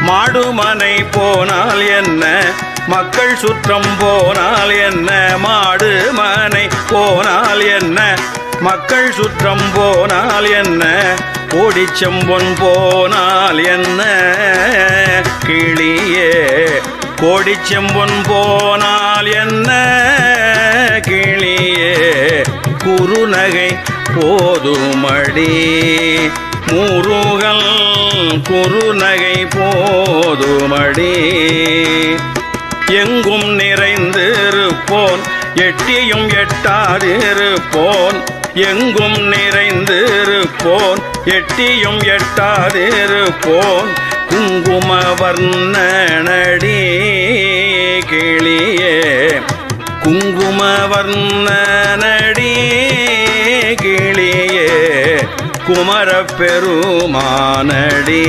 மாடுமனை போனால் என்ன? மக்கள் சுற்றம் போனால் என்ன? மாடு மனை போனால் என்ன? மக்கள் சுற்றம் போனால் என்ன? கோடிச்செம்பொன் போனால் என்ன? கிளியே கோடிச்செம்பொன் போனால் என்ன? கிளியே குறுநகை போதுமடி. முருகல் குறுநகை போதுமடி. எங்கும் நிறைந்திருப்போன் எட்டியும் எட்டாதிருப்போன். எங்கும் நிறைந்திருப்போன் எட்டியும் எட்டாதிருப்போன். குங்கும வர்ணனடி கிளியே. குங்கும வர்ணனடி கிளி குமரப் பெருமானடி.